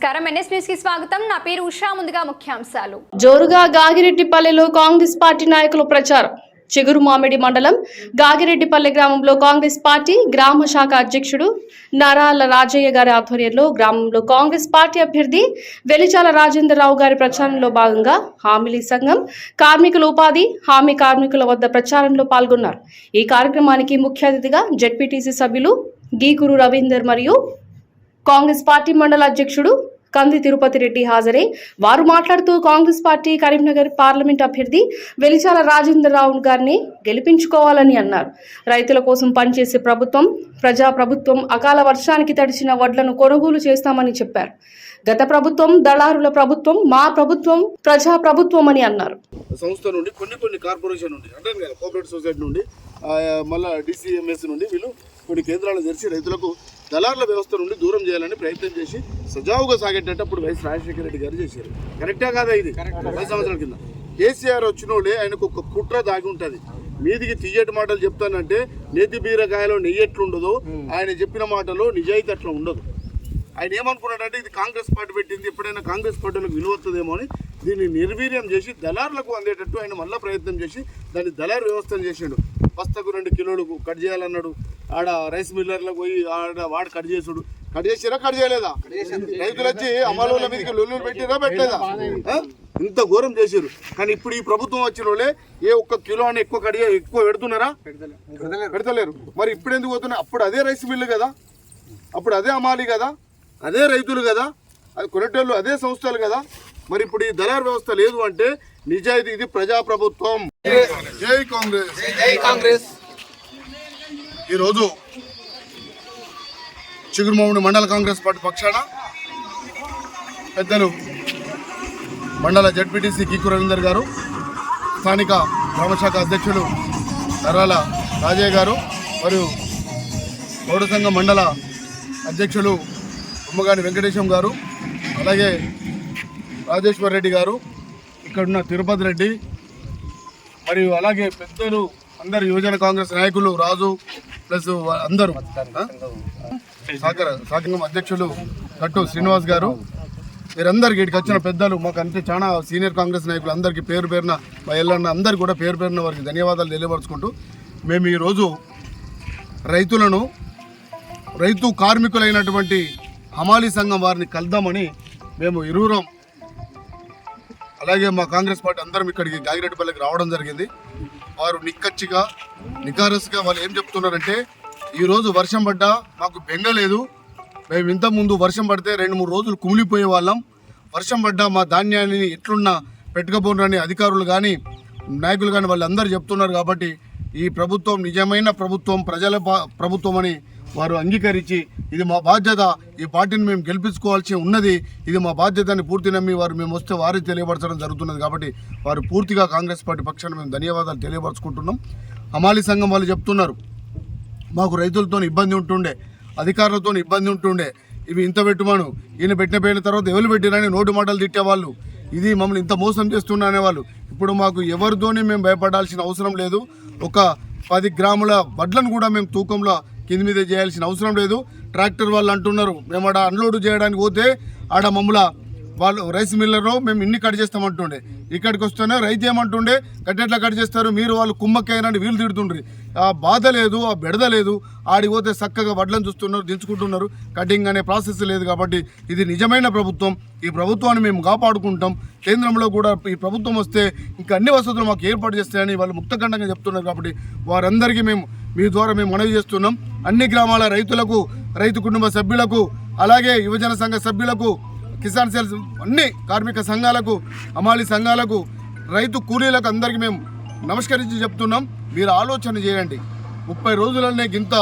నమస్కారం. ఎన్ఎస్ స్వాగతం. నా పేరు ఉషా. ముందుగా ముఖ్యాంశాలు. జోరుగా గాగిరెడ్డిపల్లెలో కాంగ్రెస్ పార్టీ నాయకులు ప్రచారం. చిగురు మామిడి మండలం గాగిరెడ్డిపల్లె గ్రామంలో కాంగ్రెస్ పార్టీ గ్రామ శాఖ అధ్యక్షుడు నరాల రాజయ్య గారి ఆధ్వర్యంలో గ్రామంలో కాంగ్రెస్ పార్టీ అభ్యర్థి వెలిచాల రాజేంద్రరావు గారి ప్రచారంలో భాగంగా హామీలీ సంఘం కార్మికుల ఉపాధి హామీ కార్మికుల వద్ద ప్రచారంలో పాల్గొన్నారు. ఈ కార్యక్రమానికి ముఖ్య అతిథిగా జడ్పీటీసీ సభ్యులు గీకురు రవీందర్ మరియు కాంగ్రెస్ పార్టీ మండల అధ్యక్షుడు కంది తిరుపతి రెడ్డి హాజరై వారు మాట్లాడుతూ కాంగ్రెస్ పార్టీ కరీంనగర్ పార్లమెంట్ అభ్యర్థి వెలిచాల రాజేంద్రరావు గారిని గెలిపించుకోవాలని అన్నారు. రైతుల కోసం పనిచేసే ప్రభుత్వం ప్రజా ప్రభుత్వం అకాల వర్షానికి తడిచిన వడ్లను కొనుగోలు చేస్తామని చెప్పారు. గత ప్రభుత్వం దళారుల ప్రభుత్వం మా ప్రభుత్వం ప్రజా ప్రభుత్వం అని అన్నారు. సంస్థ నుండి కొన్ని కొన్ని కార్పొరేషన్ నుండి అంటే కోఆపరేటివ్ సొసైటీ నుండి ఆ, మళ్ళా డిసిఎంఎస్ నుండి వీళ్ళు కొన్ని కేంద్రాలు తెరిచి రైతులకు దళారుల వ్యవస్థ నుండి దూరం చేయాలని ప్రయత్నం చేసి సజావుగా సాగేటట్టు అప్పుడు వైఎస్ రాజశేఖర రెడ్డి గారు చేశారు. కరెక్టే కాదా ఇది? పది సంవత్సరాల కింద. కేసీఆర్ వచ్చిన వాళ్ళే ఆయనకు ఒక కుట్ర దాగి ఉంటుంది. మీదికి తీయటి మాటలు చెప్తానంటే నేతి బీరకాయలో నెయ్యి ఎట్లుండదో ఆయన చెప్పిన మాటలో నిజాయితీ అట్లా ఉండదు. ఆయన ఏమనుకున్నాడంటే ఇది కాంగ్రెస్ పార్టీ పెట్టింది ఎప్పుడైనా కాంగ్రెస్ పార్టీలకు విలువ వస్తుందేమో అని దీన్ని నిర్వీర్యం చేసి దళారులకు అందేటట్టు ఆయన మళ్ళీ ప్రయత్నం చేసి దాన్ని దళారు వ్యవస్థను చేసాడు. బస్తకు రెండు కిలోలు కట్ చేయాలన్నాడు. ఆడ రైస్ మిల్లర్లకు పోయి ఆడ వాడు కట్ చేసుడు. కట్ చేసిరా కట్ చేయలేదా? రైతులు వచ్చి అమలుల మీదకి లొల్లులు పెట్టిరా పెట్టలేదా? ఇంత ఘోరం చేశారు కానీ ఇప్పుడు ఈ ప్రభుత్వం వచ్చిన వాళ్ళే ఏ ఒక్క కిలో అని ఎక్కువ కడిగే ఎక్కువ పెడుతున్నారా? పెడతలేరు. మరి ఇప్పుడు ఎందుకు పోతున్నా అప్పుడు అదే రైస్ మిల్లు కదా. అప్పుడు అదే అమాలి కదా. అదే రైతులు కదా అది కొనేటోళ్ళు అదే సంస్థలు కదా. మరి ఇప్పుడు ఈ దళార్ వ్యవస్థ లేదు అంటే నిజాయితీ ఇది ప్రజాప్రభుత్వం. జై కాంగ్రెస్. జై కాంగ్రెస్. ఈరోజు చిగురుమామిడి మండల కాంగ్రెస్ పార్టీ పక్షాన పెద్దలు మండల జడ్పీటీసీ కిక్కు రవీందర్ గారు స్థానిక గ్రామశాఖ అధ్యక్షులు నరాల రాజయ్య గారు మరియు పౌర సంఘం మండల అధ్యక్షులు ఉమ్మగాని వెంకటేశం గారు అలాగే రాజేశ్వర్ రెడ్డి గారు ఇక్కడున్న తిరుపతి రెడ్డి మరియు అలాగే పెద్దలు అందరు యువజన కాంగ్రెస్ నాయకులు రాజు ప్లస్ అందరూ ఆ? సాగర అధ్యక్షులు గట్టు శ్రీనివాస్ గారు మీరందరికీ ఇక్కడికి వచ్చిన పెద్దలు మాకు అంటే చాలా సీనియర్ కాంగ్రెస్ నాయకులు అందరికీ పేరు పేరున మా ఎల్లన్న అందరికీ కూడా పేరు పేరున వారికి ధన్యవాదాలు తెలియపరుచుకుంటూ మేము ఈరోజు రైతులను రైతు కార్మికులైనటువంటి హమాలీ సంఘం వారిని కలుద్దామని మేము ఇరువురం అలాగే మా కాంగ్రెస్ పార్టీ అందరం ఇక్కడికి గాగిరెడ్డిపల్లికి రావడం జరిగింది. వారు నిక్కచ్చిగా నికారస్గా వాళ్ళు ఏం చెప్తున్నారంటే ఈరోజు వర్షం పడ్డా మాకు బెంగ లేదు. మేము ఇంతకుముందు వర్షం పడితే రెండు మూడు రోజులు కుమిలిపోయే వాళ్ళం. వర్షం పడ్డా మా ధాన్యాన్ని ఎట్లున్నా పెట్టుకపోనని అధికారులు కానీ నాయకులు కానీ వాళ్ళందరూ చెప్తున్నారు కాబట్టి ఈ ప్రభుత్వం నిజమైన ప్రభుత్వం ప్రజల ప్రభుత్వం అని వారు అంగీకరించి ఇది మా బాధ్యత ఈ పార్టీని మేము గెలిపించుకోవాల్సి ఉన్నది ఇది మా బాధ్యతని పూర్తి నమ్మి వారు మేము వస్తే వారికి తెలియపరచడం జరుగుతున్నది కాబట్టి వారు పూర్తిగా కాంగ్రెస్ పార్టీ పక్షాన మేము ధన్యవాదాలు తెలియపరచుకుంటున్నాం. హమాలీ సంఘం వాళ్ళు చెప్తున్నారు మాకు రైతులతో ఇబ్బంది ఉంటుండే అధికారులతో ఇబ్బంది ఉంటుండే ఇవి ఇంత పెట్టుమాను ఈయన పెట్టిన పోయిన తర్వాత ఎవరు పెట్టినని నోటు మాటలు తిట్టేవాళ్ళు ఇది మమ్మల్ని ఇంత మోసం చేస్తున్నానే వాళ్ళు. ఇప్పుడు మాకు ఎవరితోని మేము భయపడాల్సిన అవసరం లేదు ఒక పది గ్రాముల వడ్లను కూడా మేము తూకంలో కింది మీద చేయాల్సిన అవసరం లేదు. ట్రాక్టర్ వాళ్ళు అంటున్నారు మేము ఆడ అన్లోడ్ చేయడానికి పోతే ఆడ మమ్మల వాళ్ళు రైస్ మిల్లర్లో మేము ఇన్ని కట్ చేస్తామంటుండే. ఇక్కడికి వస్తేనే రైతు ఏమంటుండే కట్టెట్లా కట్ చేస్తారు? మీరు వాళ్ళు కుమ్మక్కైనా వీళ్ళు తిడుతుండ్రి. ఆ బాధ లేదు ఆ బెడద లేదు. ఆడికి పోతే చక్కగా వడ్లను చూస్తున్నారు దించుకుంటున్నారు. కటింగ్ అనే ప్రాసెస్ లేదు కాబట్టి ఇది నిజమైన ప్రభుత్వం. ఈ ప్రభుత్వాన్ని మేము కాపాడుకుంటాం. కేంద్రంలో కూడా ఈ ప్రభుత్వం వస్తే ఇంకా అన్ని వసతులు మాకు ఏర్పాటు చేస్తాయని వాళ్ళు ముక్తఖండంగా చెప్తున్నారు కాబట్టి వారందరికీ మేము మీ ద్వారా మేము మనవి చేస్తున్నాం. అన్ని గ్రామాల రైతులకు రైతు కుటుంబ సభ్యులకు అలాగే యువజన సంఘ సభ్యులకు కిసాన్ సెల్స్ అన్ని కార్మిక సంఘాలకు అమాలి సంఘాలకు రైతు కూలీలకు అందరికీ మేము నమస్కరించి చెప్తున్నాం. మీరు ఆలోచన చేయండి. ముప్పై రోజులనే గింత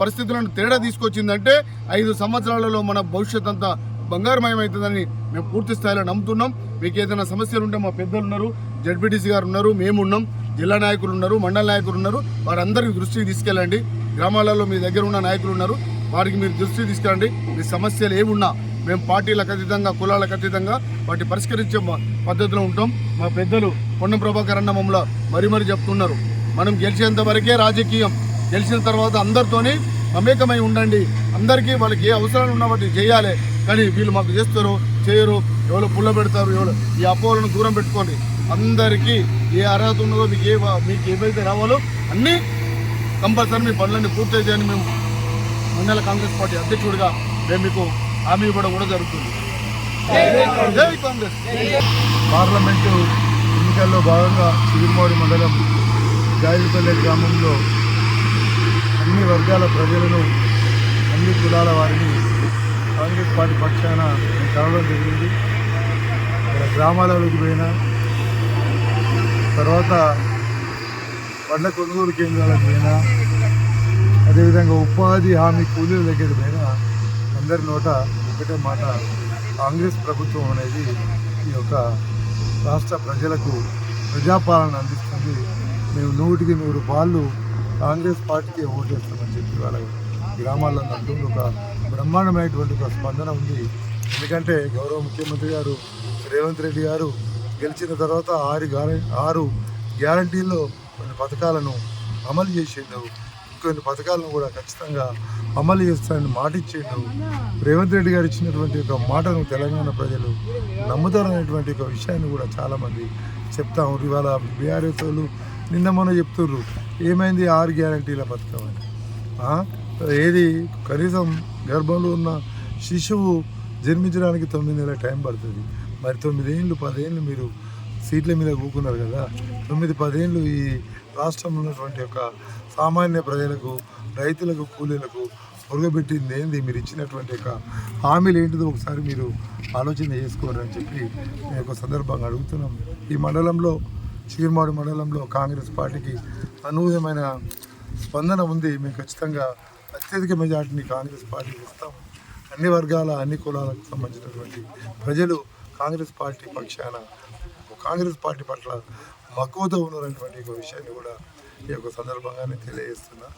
పరిస్థితులను తేడా తీసుకొచ్చిందంటే ఐదు సంవత్సరాలలో మన భవిష్యత్ అంతా బంగారమయమవుతుందని మేము పూర్తి స్థాయిలో నమ్ముతున్నాం. మీకు ఏదైనా సమస్యలు ఉంటే మా పెద్దలు ఉన్నారు జడ్పీటీసీ గారు ఉన్నారు మేము ఉన్నాం జిల్లా నాయకులు ఉన్నారు మండల నాయకులు ఉన్నారు వారందరికీ దృష్టికి తీసుకెళ్ళండి. గ్రామాలలో మీ దగ్గర ఉన్న నాయకులు ఉన్నారు. వారికి మీరు దృష్టి తీసుకురండి. మీ సమస్యలు ఏమున్నా మేము పార్టీలకు అతీతంగా కులాలకు అతీతంగా వాటి పరిష్కరించే పద్ధతిలో ఉంటాం. మా పెద్దలు పొన్నం ప్రభాకర్ అన్న మమ్మల్ని మరీ మరీ చెప్తున్నారు. మనం గెలిచేంత వరకే రాజకీయం. గెలిచిన తర్వాత అందరితోని మమేకమై ఉండండి. అందరికీ వాళ్ళకి ఏ అవసరాలు ఉన్నా వాటిని చేయాలి. కానీ వీళ్ళు మాకు చేస్తారు చేయరు. ఎవరో పుల్ల పెడతారు ఎవరు ఈ అపోహలను దూరం పెట్టుకోండి. అందరికీ ఏ అర్హత ఉన్నదో మీకు ఏ మీకు ఏవైతే రావాలో అన్నీ కంపల్సరీ మీ పనులన్నీ పూర్తి చేయని మేము మండల కాంగ్రెస్ పార్టీ అధ్యక్షుడిగా మేము మీకు హామీ ఇవ్వడం కూడా జరుగుతుంది. జై కాంగ్రెస్. పార్లమెంటు ఎన్నికల్లో భాగంగా చిగురుమాడి మండలం గాయలపల్లె గ్రామంలో అన్ని వర్గాల ప్రజలను అన్ని కులాల వారిని కాంగ్రెస్ పార్టీ పక్షాన నేను కలవడం జరిగింది. గ్రామాలలోకి పోయినా తర్వాత పండ్ల కొనుగోలు కేంద్రాలకు అదేవిధంగా ఉపాధి హామీ కూలీల దగ్గర పైన అందరి నోట ఒకటే మాట కాంగ్రెస్ ప్రభుత్వం అనేది ఈ యొక్క రాష్ట్ర ప్రజలకు ప్రజాపాలన అందిస్తుంది. మేము నూటికి నూరు పాళ్ళు కాంగ్రెస్ పార్టీకి ఓటేస్తామని చెప్పి వాళ్ళ గ్రామాల్లో అంటుంది ఒక బ్రహ్మాండమైనటువంటి ఒక స్పందన ఉంది. ఎందుకంటే గౌరవ ముఖ్యమంత్రి గారు రేవంత్ రెడ్డి గారు గెలిచిన తర్వాత ఆరు గ్యారె ఆరు గ్యారంటీల్లో కొన్ని పథకాలను అమలు చేసిండు. కొన్ని పథకాలను కూడా ఖచ్చితంగా అమలు చేస్తానని మాట ఇచ్చిండు రేవంత్ రెడ్డి గారు ఇచ్చినటువంటి ఒక మాటను తెలంగాణ ప్రజలు నమ్ముతారనేటువంటి ఒక విషయాన్ని కూడా చాలామంది చెప్తా ఉన్నారు. ఇవాళ బీఆర్ఎస్ వాళ్ళు నిన్న మొన్న చెప్తుర్రు. ఏమైంది ఆరు గ్యారంటీల పథకం అని? ఏది? కనీసం గర్భంలో ఉన్న శిశువు జన్మించడానికి తొమ్మిది నెలల టైం పడుతుంది. మరి తొమ్మిదేళ్ళు పదేళ్ళు మీరు సీట్ల మీద కూకున్నారు కదా. తొమ్మిది పదేళ్ళు ఈ రాష్ట్రంలో ఉన్నటువంటి యొక్క సామాన్య ప్రజలకు రైతులకు కూలీలకు పొరగబెట్టింది ఏంది? మీరు ఇచ్చినటువంటి ఒక హామీలు ఏంటిదో ఒకసారి మీరు ఆలోచన చేసుకోరని చెప్పి మేము ఒక సందర్భంగా అడుగుతున్నాం. ఈ మండలంలో చీర్మాడు మండలంలో కాంగ్రెస్ పార్టీకి అనూహ్యమైన స్పందన ఉంది. మేము ఖచ్చితంగా అత్యధిక మెజార్టీని కాంగ్రెస్ పార్టీకి ఇస్తాం. అన్ని వర్గాల అన్ని కులాలకు సంబంధించినటువంటి ప్రజలు కాంగ్రెస్ పార్టీ పక్షాన కాంగ్రెస్ పార్టీ పట్ల మక్కువతో ఉన్నటువంటి ఒక విషయాన్ని కూడా ఈ యొక్క సందర్భంగానే తెలియజేస్తున్నా.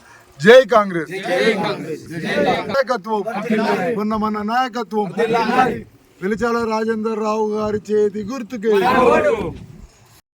జై కాంగ్రెస్. నాయకత్వం. ఉన్న మన నాయకత్వం. పిలిచాల రాజేందర్ రావు గారి చేతి గుర్తుకే.